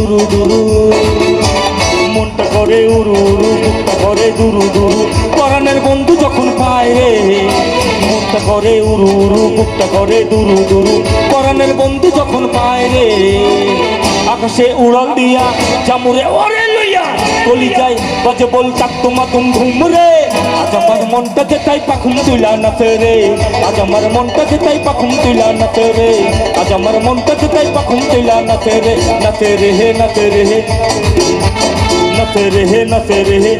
দুরু দুরু মনটা করে উরু উরু মুখটা করে দুরু দুরু পরাণের বন্ধু যখন পায় রে মনটা করে উরু উরু মুখটা করে দুরু দুরু পরাণের বন্ধু যখন পায় রে আকাশে উড়াল দিয়া জামুরে ওরে লইয়া কলি যাই, বাজে বল চাক তোমা তুম ঘুম রে। আজ আমার মনটা যে তাই পাখুম তুইলা না ফেরে। আজ আমার মনটা যে তাই পাখুম তুইলা না ফেরে। আজ আমার মনটা যে তাই পাখুম তুইলা না ফেরে। না ফেরে হে, না ফেরে হে। না ফেরে হে, না ফেরে হে।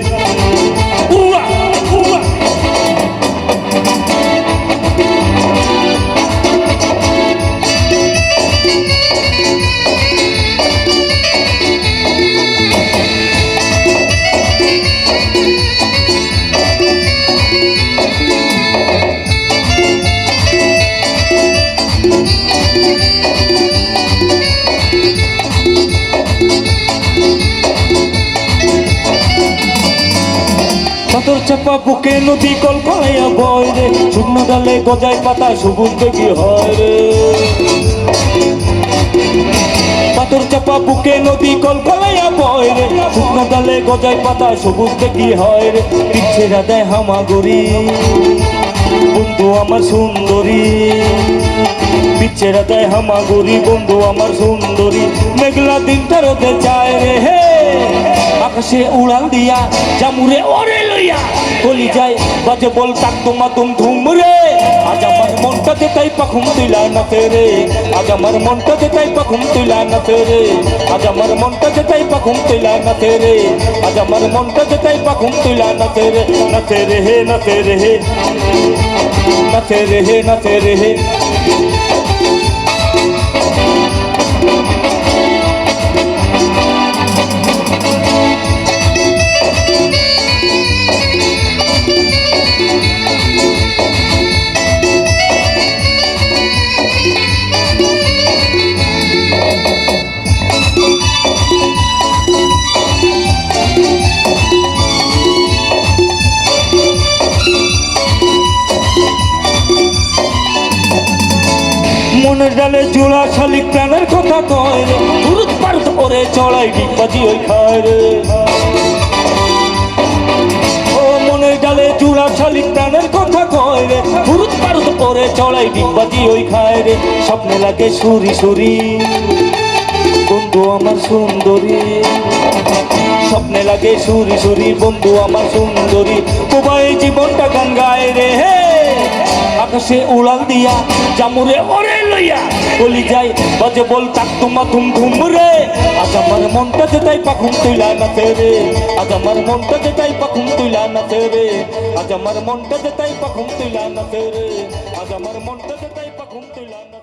চাপা বুকে নদী কল কলাইয়া বয় রে। শুকনো ডালে গজায় পাতা, সবুজ দেখি হয় রে। পাথর চাপা বুকে নদী কল কলাইয়া বয় রে। শুকনো ডালে গজায় পাতা, সবুজ দেখি হয় রে। পিছেরা দেয় হামাগুড়ি, বন্ধু আমার সুন্দরী। পিছেরা দেয় হামাগুড়ি, বন্ধু আমার সুন্দরী। মেঘলা দিনটা রোদে চায় রে, হে। আকাশে উড়াল দিয়া জামুরে, ওরে লইয়া কলি যায় বাজে বল তাক তোমা তুম ধুম রে। আজ আমার মনটাতে তাই পাখুম তুইলা না ফেরে। আজ আমার মনটাতে তাই পাখুম তুইলা না ফেরে। আজ আমার মনটাতে তাই পাখুম তুইলা না ফেরে। আজ আমার মনটাতে তাই পাখুম তুইলা না ফেরে। না ফেরে হে, না ফেরে হে। না ফেরে হে, না ফেরে হে। মনের ডালে জোড়া শালিক প্রাণের কথা কয় করে চড়াই ডিগবাজি ওই খায় রে। ও জোড়া শালিক কথা কয় রে। চড়াই ওই খায় রে। স্বপ্নে লাগে সুরি সুরি। বন্ধু আমার সুন্দরী। স্বপ্নে লাগে সুরি সুরি, বন্ধু আমার সুন্দরী। এই জীবনটা গান গায় রে, হে আকাশে উড়াল দিয়া জামুরে ওরে লইয়া বলি যাই, বাজে বল তাক তোমা ধুম ধুম রে। আজ আমার মনটা যে তাই পাখুম তুইলা না রে। আজ আমার মনটা যে তাই পাখুম তুইলা না রে। আজ আমার মনটা যে তাই পাখুম তুইলা না রে। আজ আমার মনটা যে তাই পাখুম তুইলা না